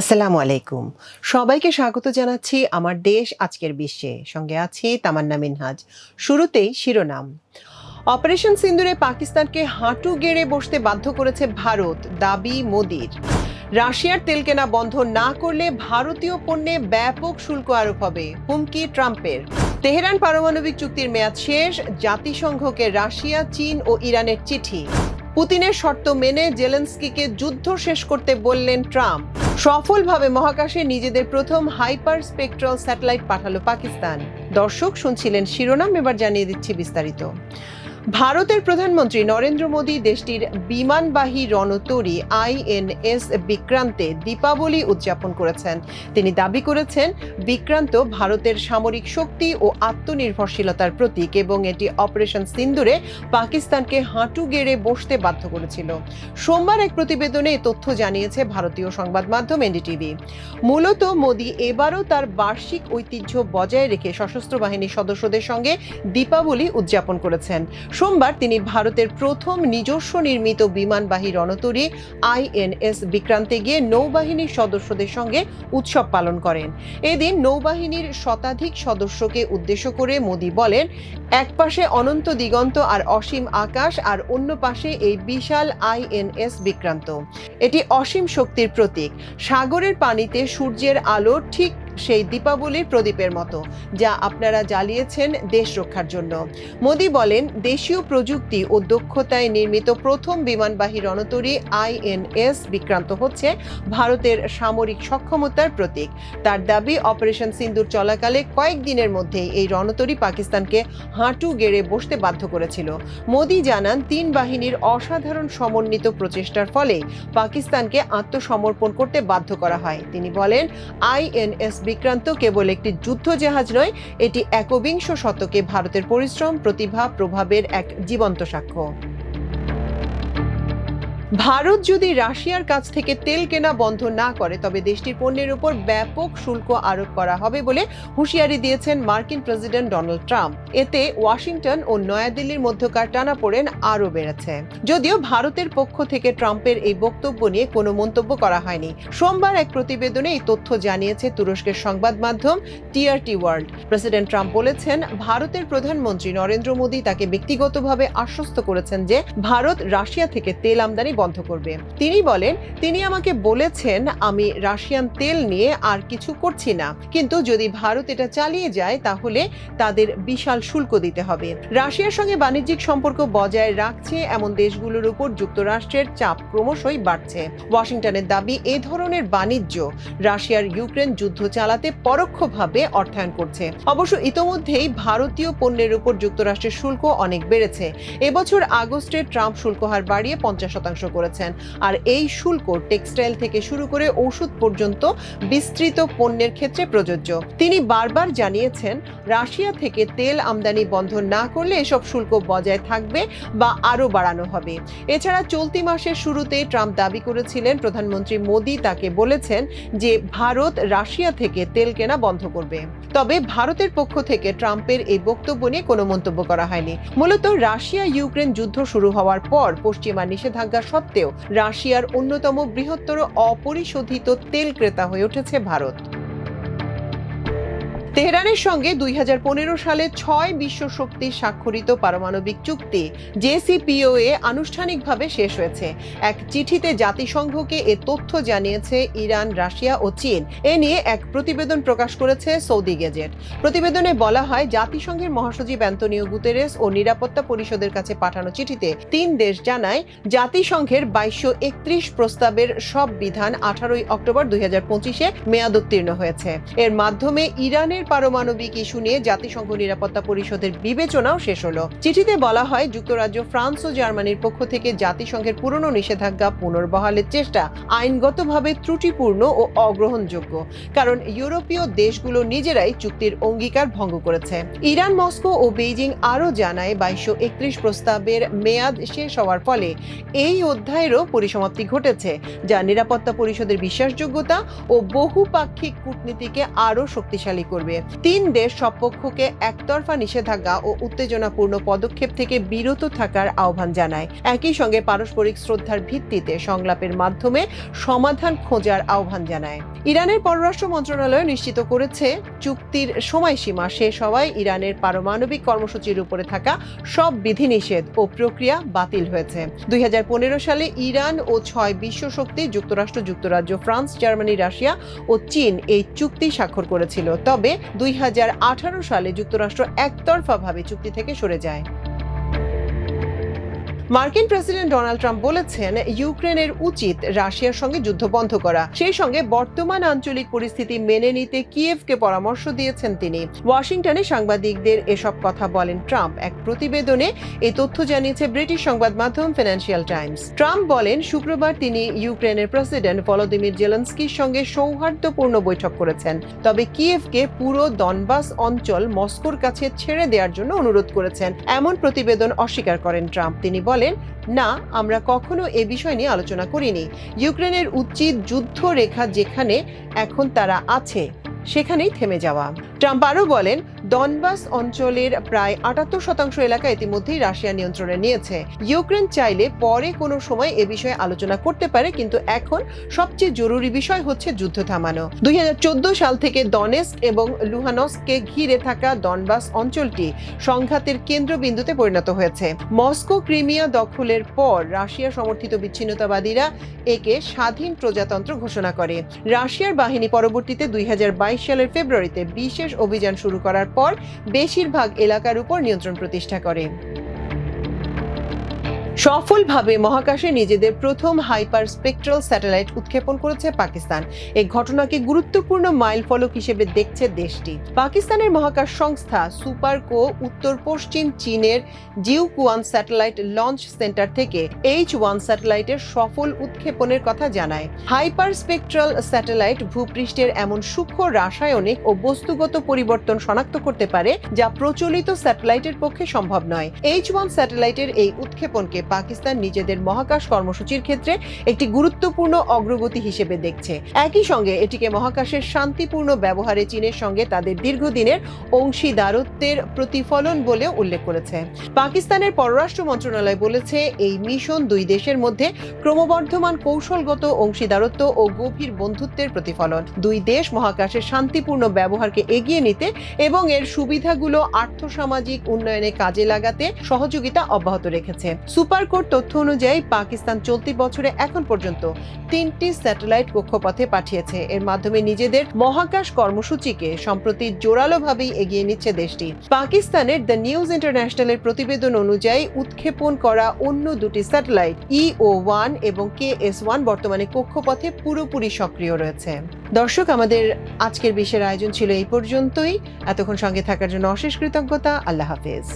আসসালামু আলাইকুম। সবাইকে স্বাগত জানাচ্ছি আমার দেশ আজকের বিশ্বে। সঙ্গে আছি তামান্না মিনহাজ। শুরুতেই শিরোনাম। অপারেশন সিন্দুরে পাকিস্তানকে হাঁটু গেড়ে বসতে বাধ্য করেছে ভারত, দাবি মোদির। রাশিয়ার তেল কেনা বন্ধ না করলে ভারতীয় পণ্যে ব্যাপক শুল্ক আরোপ হবে। হুমকি ট্রাম্পের। তেহরান পারমাণবিক চুক্তির মেয়াদ শেষ। জাতিসংঘকে রাশিয়া, চীন ও ইরানের চিঠি। পুতিনের শর্ত মেনে জেলেন্সকিকে যুদ্ধ শেষ করতে বললেন ট্রাম্প। সফলভাবে মহাকাশে নিজেদের প্রথম হাইপার স্পেকট্রাল স্যাটেলাইট পাঠালো পাকিস্তান। দর্শক শুনছিলেন শিরোনাম, এবার জানিয়ে দিচ্ছি বিস্তারিত। ভারতের প্রধানমন্ত্রী নরেন্দ্র মোদী দেশটির বিমানবাহী রণতরী আইএনএস বিক্রান্তে দীপাবলি উদযাপন করেছেন। তিনি দাবি করেছেন, বিক্রান্ত ভারতের সামরিক শক্তি ও আত্মনির্ভরশীলতার প্রতীক এবং এটি অপারেশন সিন্দুরে পাকিস্তানকে হাঁটু গেড়ে বসতে বাধ্য করেছিল। সোমবার এক প্রতিবেদনে তথ্য জানিয়েছে ভারতীয় সংবাদ মাধ্যম এনডিটিভি। মূলত মোদী এবারও তার বার্ষিক ঐতিহ্য বজায় রেখে সশস্ত্র বাহিনীর সদস্যদের সঙ্গে দীপাবলি উদযাপন করেছেন। সোমবার তিনি ভারতের প্রথম নিজস্ব নির্মিত বিমানবাহী রণতরী আইএনএস বিক্রান্তে গিয়ে নৌবাহিনীর সদস্যদের সঙ্গে উৎসব পালন করেন। এদিন নৌবাহিনীর শতাধিক সদস্যকে উদ্দেশ্য করে মোদী বলেন, এক পাশে অনন্ত দিগন্ত আর অসীম আকাশ, আর অন্য পাশে এই বিশাল আইএনএস বিক্রান্ত। এটি অসীম শক্তির প্রতীক। সাগরের পানিতে সূর্যের আলো ঠিক সেই দীপাবলির প্রদীপের মতো, যা আপনারা জ্বালিয়েছেন দেশ রক্ষার জন্য। মোদি বলেন, দেশীয় প্রযুক্তি ও দক্ষতায় নির্মিত প্রথম বিমানবাহী রণতরী আইএনএস বিক্রান্ত হচ্ছে ভারতের সামরিক সক্ষমতার প্রতীক। তার দাবি, অপারেশন সিন্দুর চলাকালে কয়েকদিনের মধ্যেই এই রণতরী পাকিস্তানকে হাঁটু গেড়ে বসতে বাধ্য করেছিল। মোদি জানান, তিন বাহিনীর অসাধারণ সমন্বিত প্রচেষ্টার ফলে পাকিস্তানকে আত্মসমর্পণ করতে বাধ্য করা হয়। তিনি বলেন আইএনএস বিক্রান্ত কেবল একটি যুদ্ধ জাহাজ নয়, এটি একবিংশ শতকে ভারতের পরিশ্রম, প্রতিভা, প্রভাবের এক জীবন্ত সাক্ষ্য। ভারত যদি রাশিয়ার কাছ থেকে তেল কেনা বন্ধ না করে, তবে দেশটির পণ্যের উপর ব্যাপক শুল্ক আরোপ করা হবে বলে হুঁশিয়ারি দিয়েছেন মার্কিন প্রেসিডেন্ট ডোনাল্ড ট্রাম্প। এতে ওয়াশিংটন ও নয়াদিল্লির মধ্যকার টানাপোড়েন আরও বেড়েছে। যদিও ভারতের পক্ষ থেকে ট্রাম্পের এই বক্তব্য নিয়ে কোনো মন্তব্য করা হয়নি। সোমবার এক প্রতিবেদনে এই তথ্য জানিয়েছে তুরস্কের সংবাদ মাধ্যম টিআরটি ওয়ার্ল্ড। প্রেসিডেন্ট ট্রাম্প বলেছেন, ভারতের প্রধানমন্ত্রী নরেন্দ্র মোদী তাকে ব্যক্তিগতভাবে আশ্বস্ত করেছেন যে ভারত রাশিয়া থেকে তেল আমদানি বন্ধ করবে। তিনি বলেন, তিনি আমাকে বলেছেন আমি রাশিয়ান তেল নিয়ে আর কিছু করছি না। কিন্তু যদি ভারত এটা চালিয়ে যায়, তাহলে তাদের বিশাল শুল্ক দিতে হবে। রাশিয়ার সঙ্গে বাণিজ্যিক সম্পর্ক বজায় রাখছে, এমন দেশগুলোর উপর যুক্তরাষ্ট্রের চাপ ক্রমশই বাড়ছে। ওয়াশিংটনের দাবি, এ ধরনের বাণিজ্য রাশিয়ার ইউক্রেন যুদ্ধ চালাতে পরোক্ষভাবে অর্থায়ন করছে। অবশ্য ইতোমধ্যেই ভারতীয় পণ্যের উপর যুক্তরাষ্ট্রের শুল্ক অনেক বেড়েছে। এবছর আগস্টে ট্রাম্প শুল্ক হার বাড়িয়ে পঞ্চাশ শতাংশ করেছেন। আর এই শুল্ক টেক্সটাইল থেকে শুরু করে ওষুধ পর্যন্ত বিস্তৃত পণ্যের ক্ষেত্রে প্রযোজ্য। তিনি বারবার জানিয়েছেন, রাশিয়া থেকে তেল আমদানি বন্ধ না করলে এসব শুল্ক বজায় থাকবে বা আরও বাড়ানো হবে। এছাড়া চলতি মাসের শুরুতে ট্রাম্প দাবি করেছিলেন, প্রধানমন্ত্রী মোদী তাকে বলেছেন যে ভারত রাশিয়া থেকে তেল কেনা বন্ধ করবে। তবে ভারতের পক্ষ থেকে ট্রাম্পের এই বক্তব্য নিয়ে কোনো মন্তব্য করা হয়নি। মূলত রাশিয়া ইউক্রেন যুদ্ধ শুরু হওয়ার পর পশ্চিমা নিষেধাজ্ঞা সত্ত্বেও রাশিয়ার অন্যতম বৃহত্তর অপরিশোধিত তেল ক্রেতা হয়ে উঠেছে ভারত। তেহরানের সঙ্গে দুই হাজার পনেরো সালে ছয় বিশ্ব শক্তি স্বাক্ষরিত পারমাণবিক চুক্তি, জেসিপিওএ, আনুষ্ঠানিকভাবে শেষ হয়েছে। এক চিঠিতে জাতিসংঘকে এ তথ্য জানিয়েছে ইরান, রাশিয়া ও চীন। এ নিয়ে এক প্রতিবেদন প্রকাশ করেছে সৌদি গেজেট। প্রতিবেদনে বলা হয়, জাতিসংঘের মহাসচিব অ্যান্তনিও গুতেরেস ও নিরাপত্তা পরিষদের কাছে পাঠানো চিঠিতে তিন দেশ জানায়, জাতিসংঘের বাইশশো একত্রিশ প্রস্তাবের সব বিধান আঠারোই অক্টোবর দুই হাজার পঁচিশে মেয়াদোত্তীর্ণ হয়েছে। এর মাধ্যমে ইরানের পারমাণবিক ইস্যু নিয়ে জাতিসংঘ নিরাপত্তা পরিষদের বিবেচনাও শেষ হলো। চিঠিতে বলা হয়, যুক্তরাজ্য, ফ্রান্স ও জার্মানির পক্ষ থেকে জাতিসংঘের পুরনো নিষেধাজ্ঞা পুনর্বহালের চেষ্টা আইনগতভাবে ত্রুটিপূর্ণ ও অগ্রহণযোগ্য, কারণ ইউরোপীয় দেশগুলো নিজেরাই চুক্তির অঙ্গীকার ভঙ্গ করেছে। ইরান, মস্কো ও বেইজিং আরও জানায়, বাইশশো একত্রিশ প্রস্তাবের মেয়াদ শেষ হওয়ার ফলে এই অধ্যায়েরও পরিসমাপ্তি ঘটেছে, যা নিরাপত্তা পরিষদের বিশ্বাসযোগ্যতা ও বহুপাক্ষিক কূটনীতিকে আরও শক্তিশালী করবে। তিন দেশ সব পক্ষকে একতরফা নিষেধাজ্ঞা ও উত্তেজনাপূর্ণ পদক্ষেপ থেকে বিরত থাকার আহ্বান জানায়। একই সঙ্গে পারস্পরিক শ্রদ্ধার ভিত্তিতে সংলাপের মাধ্যমে সমাধান খোঁজার আহ্বান জানায়। ইরানের পররাষ্ট্র মন্ত্রণালয় নিশ্চিত করেছে, চুক্তির সময়সীমা শেষ হওয়ায় ইরানের পারমাণবিক কর্মসূচির উপরে থাকা সব বিধিনিষেধ ও প্রক্রিয়া বাতিল হয়েছে। দুই হাজার পনেরো সালে ইরান ও ছয় বিশ্ব শক্তি যুক্তরাষ্ট্র, যুক্তরাজ্য, ফ্রান্স, জার্মানি, রাশিয়া ও চীন এই চুক্তি স্বাক্ষর করেছিল। তবে দুই হাজার আঠারো সালে যুক্তরাষ্ট্র একতরফাভাবে চুক্তি থেকে সরে যায়। মার্কিন প্রেসিডেন্ট ডোনাল্ড ট্রাম্প বলেছেন, ইউক্রেনের উচিত রাশিয়ার সঙ্গে যুদ্ধ বন্ধ করা। সেই সঙ্গে বর্তমান আঞ্চলিক পরিস্থিতি মেনে নিতে কিয়েভকে পরামর্শ দিয়েছেন তিনি। ওয়াশিংটনে সাংবাদিকদের এসব কথা বলেন ট্রাম্প। এক প্রতিবেদনে এই তথ্য জানিয়েছে ব্রিটিশ সংবাদ মাধ্যম ফিনান্সিয়াল টাইমস। ট্রাম্প বলেন, শুক্রবার তিনি ইউক্রেনের প্রেসিডেন্ট ভলোদিমির জেলেন্সকির সঙ্গে সৌহার্দ্যপূর্ণ বৈঠক করেছেন। তবে কিয়েভকে পুরো দনবাস অঞ্চল মস্কোর কাছে ছেড়ে দেওয়ার জন্য অনুরোধ করেছেন। এমন প্রতিবেদন অস্বীকার করেন ট্রাম্প। তিনি বলেন না, আমরা কখনো এ বিষয় নিয়ে আলোচনা করিনি। ইউক্রেনের উচিত যুদ্ধ রেখা যেখানে এখন তারা আছে, সেখানেই থেমে যাওয়া। ট্রাম্প আরও বলেন ডনবাস অঞ্চলের প্রায় আটাত্তর শতাংশ এলাকা ইতিমধ্যেই রাশিয়া নিয়ন্ত্রণে নিয়েছে। ইউক্রেন চাইলে পরে কোনো সময় এ বিষয়ে আলোচনা করতে পারে, কিন্তু এখন সবচেয়ে জরুরি বিষয় হচ্ছে যুদ্ধ থামানো। দুই হাজার চোদ্দ সাল থেকে ডনেস্ক এবং লুহানস্ককে ঘিরে থাকা ডনবাস অঞ্চলটি সংঘাতের কেন্দ্রবিন্দুতে পরিণত হয়েছে। মস্কো, ক্রিমিয়া দখলের পর রাশিয়া সমর্থিত বিচ্ছিন্নতাবাদীরা একে স্বাধীন প্রজাতন্ত্র ঘোষণা করে। রাশিয়ার বাহিনী পরবর্তীতে দুই হাজার বাইশ সালের ফেব্রুয়ারিতে বিশেষ অভিযান শুরু করার পর বেশিরভাগ এলাকার উপর নিয়ন্ত্রণ প্রতিষ্ঠা করে। সফলভাবে মহাকাশে নিজেদের প্রথম হাইপার স্পেকট্রাল স্যাটেলাইট উৎক্ষেপণ করেছে পাকিস্তান। এই ঘটনাকে গুরুত্বপূর্ণ মাইল ফলক হিসেবে দেখছে দেশটি। পাকিস্তানের মহাকাশ সংস্থা সুপারকো উত্তর পশ্চিম চীনের Jiuquan satellite launch centre থেকে এইচ ওয়ান স্যাটেলাইটের সফল উৎক্ষেপণের কথা জানায়। হাইপার স্পেকট্রাল স্যাটেলাইট ভূপৃষ্ঠের এমন সূক্ষ্ম রাসায়নিক ও বস্তুগত পরিবর্তন শনাক্ত করতে পারে, যা প্রচলিত স্যাটেলাইটের পক্ষে সম্ভব নয়। এইচ ওয়ান স্যাটেলাইটের এই উৎক্ষেপণকে পাকিস্তান নিজেদের মহাকাশ কর্মসূচির ক্ষেত্রে একটি গুরুত্বপূর্ণ অগ্রগতি হিসেবে দেখছে। একই সঙ্গে এটিকে মহাকাশের শান্তিপূর্ণ ব্যবহারে চীনের সঙ্গে তাদের দীর্ঘদিনের অংশীদারত্বের প্রতিফলন বলে উল্লেখ করেছে। পাকিস্তানের পররাষ্ট্র মন্ত্রণালয় বলেছে, এই মিশন দুই দেশের মধ্যে ক্রমবর্ধমান কৌশলগত অংশীদারত্ব ও গভীর বন্ধুত্বের প্রতিফলন। দুই দেশ মহাকাশের শান্তিপূর্ণ ব্যবহারকে এগিয়ে নিতে এবং এর সুবিধাগুলো আর্থসামাজিক উন্নয়নে কাজে লাগাতে সহযোগিতা অব্যাহত রেখেছে। সুপারকোর তথ্য অনুযায়ী পাকিস্তান চলতি বছরে এখন পর্যন্ত তিনটি স্যাটেলাইট কক্ষপথে পাঠিয়েছে। এর মাধ্যমে নিজেদের মহাকাশ কর্মসূচিকে সম্প্রতি জোরালোভাবেই এগিয়ে নিচ্ছে দেশটি। পাকিস্তানের দ্য নিউজ ইন্টারন্যাশনালের প্রতিবেদন অনুযায়ী উৎক্ষেপণ করা অন্য দুটি স্যাটেলাইট ইও ওয়ান এবং কে এস ওয়ান বর্তমানে কক্ষপথে পুরোপুরি সক্রিয় রয়েছে। দর্শক, আমাদের আজকের বিশ্বের আয়োজন ছিল এই পর্যন্তই। এতক্ষণ সঙ্গে থাকার জন্য অশেষ কৃতজ্ঞতা। আল্লাহ হাফেজ।